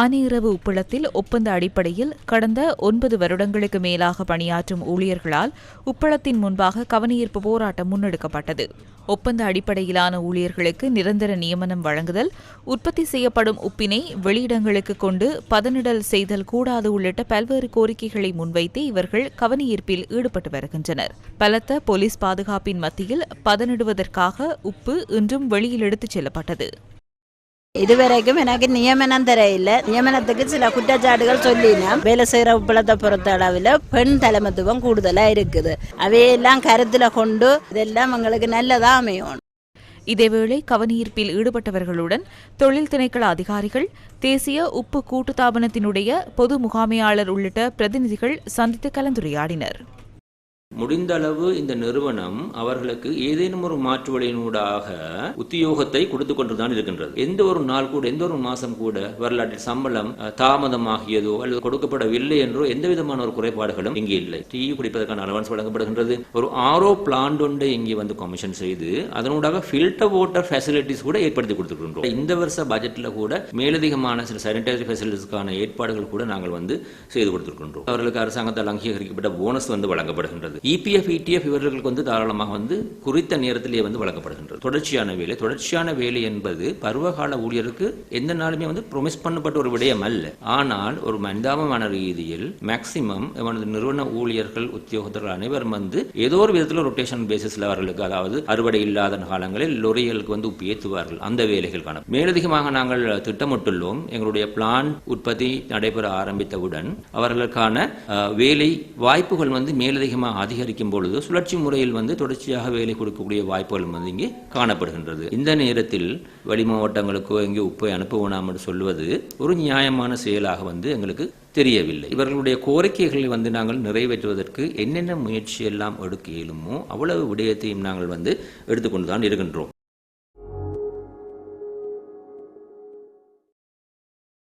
ஆனையிறவு உப்பளத்தில் ஒப்பந்த அடிப்படையில் கடந்த ஒன்பது வருடங்களுக்கு மேலாக பணியாற்றும் ஊழியர்களால் உப்பளத்தின் முன்பாக கவனஈர்ப்பு போராட்டம் முன்னெடுக்கப்பட்டது. ஒப்பந்த அடிப்படையிலான ஊழியர்களுக்கு நிரந்தர நியமனம் வழங்குதல் உற்பத்தி செய்யப்படும் உப்பினை வெளியிடங்களுக்கு கொண்டு பதனிடல் செய்தல் கூடாது உள்ளிட்ட பல்வேறு கோரிக்கைகளை முன்வைத்து இவர்கள் கவனஈர்ப்பில் ஈடுபட்டு வருகின்றனர். பலத்த போலீஸ் பாதுகாப்பின் மத்தியில் பதனிடுவதற்காக உப்பு இன்றும் வெளியில் எடுத்துச் செல்லப்பட்டது. இதுவரைக்கும் எனக்கு நியமனம் தெரியல நியமனத்துக்கு சில குற்றச்சாட்டுகள் சொல்லினா வேலை செய்யற உப்பளத்தை பொறுத்த அளவில் பெண் தலைமத்துவம் கூடுதலா இருக்குது. அவையெல்லாம் கருத்துல கொண்டு இதெல்லாம் எங்களுக்கு நல்லதா அமையும் இதேவேளை கவனஈர்ப்பில் ஈடுபட்டவர்களுடன் தொழில் திணைக்கள அதிகாரிகள் தேசிய உப்பு கூட்டுத்தாபனத்தினுடைய பொது முகாமையாளர் உள்ளிட்ட பிரதிநிதிகள் சந்தித்து கலந்துரையாடினர். முடிந்த அளவு இந்த நிறுவனம் அவர்களுக்கு ஏதேனும் ஒரு மாற்று வழியினூடாக உத்தியோகத்தை கொடுத்து கொண்டுதான் இருக்கின்றது. எந்த ஒரு நாள் கூட எந்த ஒரு மாசம் கூட வரலாற்றில் சம்பளம் தாமதமாகியதோ அல்லது கொடுக்கப்படவில்லை என்றோ எந்த விதமான ஒரு குறைபாடுகளும் இங்கே இல்லை. டீ குடிப்பதற்கான அலவன்ஸ் வழங்கப்படுகின்றது. ஒரு ஆரோ பிளான்ட் ஒன்றை இங்கே வந்து கமிஷன் செய்து அதனூடாக ஃபில்டர் வாட்டர் ஃபெசிலிட்டிஸ் கூட ஏற்படுத்தி கொடுத்துருக்கின்றோம். இந்த வருஷ பட்ஜெட்ல கூட மேலதிகமான சில சானிடரி ஃபெசிலிட்டிஸ்க்கான ஏற்பாடுகள் கூட நாங்கள் வந்து செய்து கொடுத்துருக்கின்றோம். அவர்களுக்கு அரசாங்கத்தால் அங்கீகரிக்கப்பட்ட போனஸ் வந்து வழங்கப்படுகின்றது. இபிஎஃப் இடிஎஃப் இவர்களுக்கு வந்து தாராளமாக வந்து குறித்த நேரத்திலேயே வந்து வழங்கப்படுகின்றது. தொடர்ச்சியான வேலை. தொடர்ச்சியான வேலை என்பது பருவகால ஊழியருக்கு எந்த நாளுமே வந்து ப்ரொமிஸ் பண்ணப்பட்ட ஒரு விடயம் அல்ல. ஆனால் ஒரு மனிதாபமான ரீதியில் மேக்சிமம் இவனது நிறுவன ஊழியர்கள் உத்தியோகத்தர்கள் அனைவரும் வந்து ஏதோ ஒரு விதத்தில் ரொட்டேஷன் பேசிஸ்ல அவர்களுக்கு அதாவது அறுவடை இல்லாத காலங்களில் லொரியலுக்கு வந்து உப்பு அந்த வேலைகள் காணும் மேலதிகமாக நாங்கள் திட்டமிட்டுள்ளோம். எங்களுடைய பிளான் உற்பத்தி நடைபெற ஆரம்பித்தவுடன் அவர்களுக்கான வேலை வாய்ப்புகள் வந்து மேலதிகமாக அதிகரிக்கும் பொழுது சுழற்சி முறையில் வந்து தொடர்ச்சியாக வேலை கொடுக்கக்கூடிய வாய்ப்புகள் வந்து இங்கே காணப்படுகின்றது. இந்த நேரத்தில் வெளி மாவட்டங்களுக்கோ இங்கே உப்பை அனுப்ப வேணாம் என்று சொல்லுவது ஒரு நியாயமான செயலாக வந்து எங்களுக்கு தெரியவில்லை. இவர்களுடைய கோரிக்கைகளை வந்து நாங்கள் நிறைவேற்றுவதற்கு என்னென்ன முயற்சி எல்லாம் எடுக்க இயலுமோ அவ்வளவு விடயத்தையும் நாங்கள் வந்து எடுத்துக்கொண்டு தான் இருக்கின்றோம்.